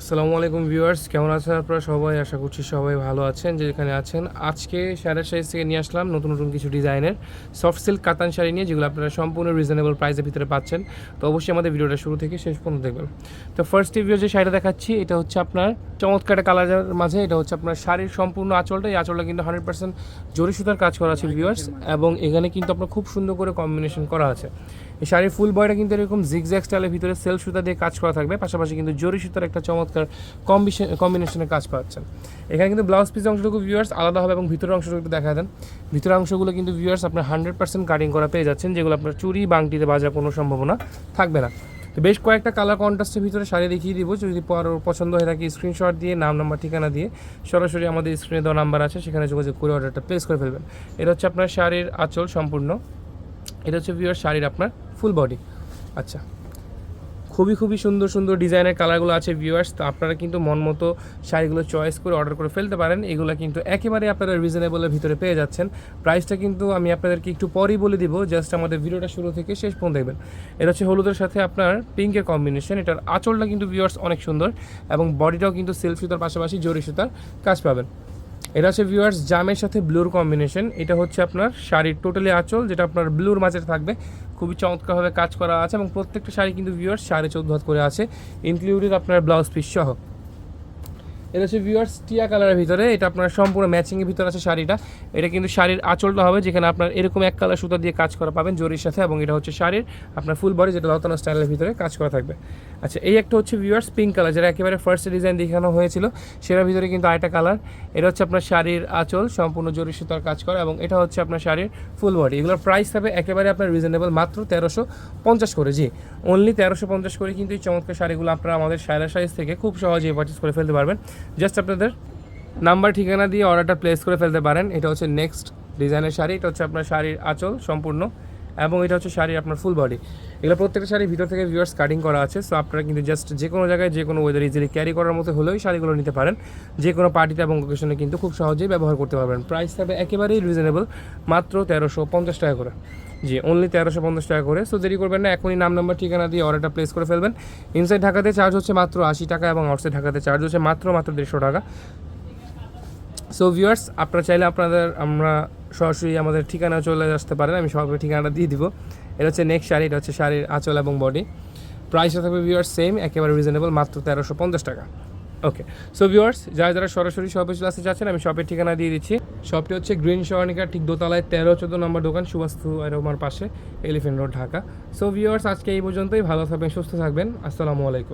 আসসালামু আলাইকুম ভিউয়ার্স, কেমন আছেন আপনারা সবাই? আশা করছি সবাই ভালো আছেন যেখানে আছেন। আজকে শাড়ির সাইজ থেকে নিয়ে আসলাম নতুন নতুন কিছু ডিজাইনের সফট সিল্ক কাতান শাড়ি নিয়ে, যেগুলো আপনারা সম্পূর্ণ রিজনেবল প্রাইসের ভিতরে পাচ্ছেন। তো অবশ্যই আমাদের ভিডিওটা শুরু থেকে শেষ পর্যন্ত দেখবেন। তো ফার্স্ট ভিউ যে শাড়িটা দেখাচ্ছি, এটা হচ্ছে আপনার চমৎকার কালারের মাঝে, এটা হচ্ছে আপনার শাড়ির সম্পূর্ণ আঁচলটা। এই আঁচলটা কিন্তু হান্ড্রেড পার্সেন্ট জরি সুতার কাজ করা আছে ভিউয়ার্স এবং এখানে কিন্তু আপনার খুব সুন্দর করে কম্বিনেশন করা আছে। এই শাড়ির ফুল বয়টা কিন্তু এরকম জিগজ্যাগ স্টাইলের ভিতরে সেল সুতা দিয়ে কাজ করা থাকবে, পাশাপাশি কিন্তু জরি সুতার একটা চমৎকার কম্বিশন কম্বিনেশনের কাজ পাচ্ছেন। এখানে কিন্তু ব্লাউজ পিস অংশটুকু ভিউয়ার্স আলাদা হবে এবং ভিতরের অংশটুকু একটু দেখা দেন। ভিতরের অংশগুলো কিন্তু ভিউয়ার্স আপনার হান্ড্রেড পার্সেন্ট কাটিং করা পেয়ে যাচ্ছেন, যেগুলো আপনার চুরি, বাংটিতে বাজার কোনো সম্ভাবনা থাকবে না। তো বেশ কয়েকটা কালার কন্ট্রাস্টের ভিতরে শাড়ি দেখিয়ে দিব। যদি পছন্দ হয়ে থাকে স্ক্রিনশট দিয়ে, নাম নাম্বার ঠিকানা দিয়ে, সরাসরি আমাদের স্ক্রিনে দেওয়া নাম্বার আছে, সেখানে যোগাযোগ করে অর্ডারটা প্লেস করে ফেলবেন। এটা হচ্ছে আপনার শাড়ির আঁচল সম্পূর্ণ। এটা হচ্ছে ভিওর শাড়ির আপনার ফুল বডি আচ্ছা। খুবই খুবই সুন্দর সুন্দর ডিজাইনের কালারগুলো আছে ভিউয়ার্স তো আপনারা কিন্তু মন মতো শাড়িগুলো চয়েস করে অর্ডার করে ফেলতে পারেন। এগুলো কিন্তু একেবারে আপনারা রিজনেবলের ভিতরে পেয়ে যাচ্ছেন। প্রাইসটা কিন্তু আমি আপনাদেরকে একটু পরেই বলে দিব জাস্ট আমাদের ভিডিওটা শুরু থেকে শেষ পর্যন্ত দেখবেন। এটা হচ্ছে হলুদের সাথে আপনার পিঙ্কের কম্বিনেশন এটার আঁচলটা কিন্তু ভিউয়ার্স অনেক সুন্দর এবং বডিটাও কিন্তু সেলফ সুতার পাশাপাশি জরি সুতার কাজ পাবেন। এটা হচ্ছে ভিউয়ার্স জামের সাথে ব্লুর কম্বিনেশন এটা হচ্ছে আপনার শাড়ির টোটালি আঁচল, যেটা আপনার ব্লুর মাঝে থাকবে। খুবই চমৎকারভাবে কাজ করা আছে এবং প্রত্যেকটা শাড়ি কিন্তু ভিউয়ার্স সাড়ে চোদ্দ হাত করে আছে ইনক্লুডেড আপনার ব্লাউজ পিস সহ। এটা হচ্ছে ভিউয়ার্স টিয়া কালারের ভিতরে, এটা আপনার সম্পূর্ণ ম্যাচিংয়ের ভিতরে আছে শাড়িটা। এটা কিন্তু শাড়ির আঁচলটা হবে, যেখানে আপনার এরকম এক কালার সুতা দিয়ে কাজ করা পাবেন জরির সাথে, এবং এটা হচ্ছে শাড়ির আপনার ফুল বডি যেটা লতানো স্টাইলের ভিতরে কাজ করা থাকবে। আচ্ছা এই একটা হচ্ছে ভিউয়ার্স পিঙ্ক কালার যেটা একেবারে ফার্স্ট ডিজাইন দেখানো হয়েছিল, সেটার ভিতরে কিন্তু আরেকটা কালার এটা হচ্ছে আপনার শাড়ির আঁচল, সম্পূর্ণ জরি সুতার কাজ করা, এবং এটা হচ্ছে আপনার শাড়ির ফুল বডি এগুলোর প্রাইস হবে একেবারে আপনার রিজনেবল মাত্র তেরোশো পঞ্চাশ করে, জি। অনলি তেরোশো পঞ্চাশ করে কিন্তু এই চমৎকার শাড়িগুলো আপনারা আমাদের সায়রা সাইজ থেকে খুব সহজেই পারচেস করে ফেলতে পারবেন। জাস্ট আপনাদের নাম্বার ঠিকানা দিয়ে অর্ডারটা প্লেস করে ফেলতে পারেন। এটা হচ্ছে নেক্সট ডিজাইনের শাড়ি, এটা হচ্ছে আপনার শাড়ির আঁচল সম্পূর্ণ এবং এটা হচ্ছে শাড়ির আপনার ফুল বডি এগুলো প্রত্যেকটা শাড়ি ভিতর থেকে ভিউয়ার্স কাটিং করা আছে সো আপনারা কিন্তু জাস্ট যে কোনো জায়গায় যে কোনো ওয়েদার ইজিলি ক্যারি করার মতো হলেও শাড়িগুলো নিতে পারেন। যে কোনো পার্টিতে এবং ওকেশনে কিন্তু খুব সহজেই ব্যবহার করতে পারবেন। প্রাইস থাকবে একেবারেই রিজনেবল মাত্র তেরোশো পঞ্চাশ টাকা করে। জি অনলি তেরোশো পঞ্চাশ টাকা করে। সো দেরি করবেন না, এখনই নাম নাম্বার ঠিকানা দিয়ে অর্ডারটা প্লেস করে ফেলবেন। ইনসাইড ঢাকাতে চার্জ হচ্ছে মাত্র আশি টাকা এবং আউটসাইড ঢাকাতে চার্জ হচ্ছে মাত্র মাত্র দেড়শো টাকা। সো ভিউয়ার্স আপনারা চাইলে আপনাদের, আমরা সরাসরি আমাদের ঠিকানা চলে আসতে পারেন, আমি সবাই ঠিকানাটা দিয়ে দিব। এটা হচ্ছে নেক্সট শাড়ি, এটা হচ্ছে শাড়ির আঁচল এবং বডি প্রাইসটা থাকবে ভিউয়ার্স সেম একেবারে রিজনেবল মাত্র তেরোশো পঞ্চাশ টাকা। ওকে সো ভিউয়ার্স যারা যারা সরাসরি শপে চলে আসতে চাচ্ছেন, আমি শপের ঠিকানা দিয়ে দিচ্ছি। শপটি হচ্ছে গ্রিন সরণিকা ঠিক দোতলায় তেরো, চোদ্দ নম্বর দোকান সুবাস্তু আরমার পাশে elephant road Dhaka. So viewers আজকে এই পর্যন্তই। ভালো থাকবেন, সুস্থ থাকবেন। আসসালামু আলাইকুম।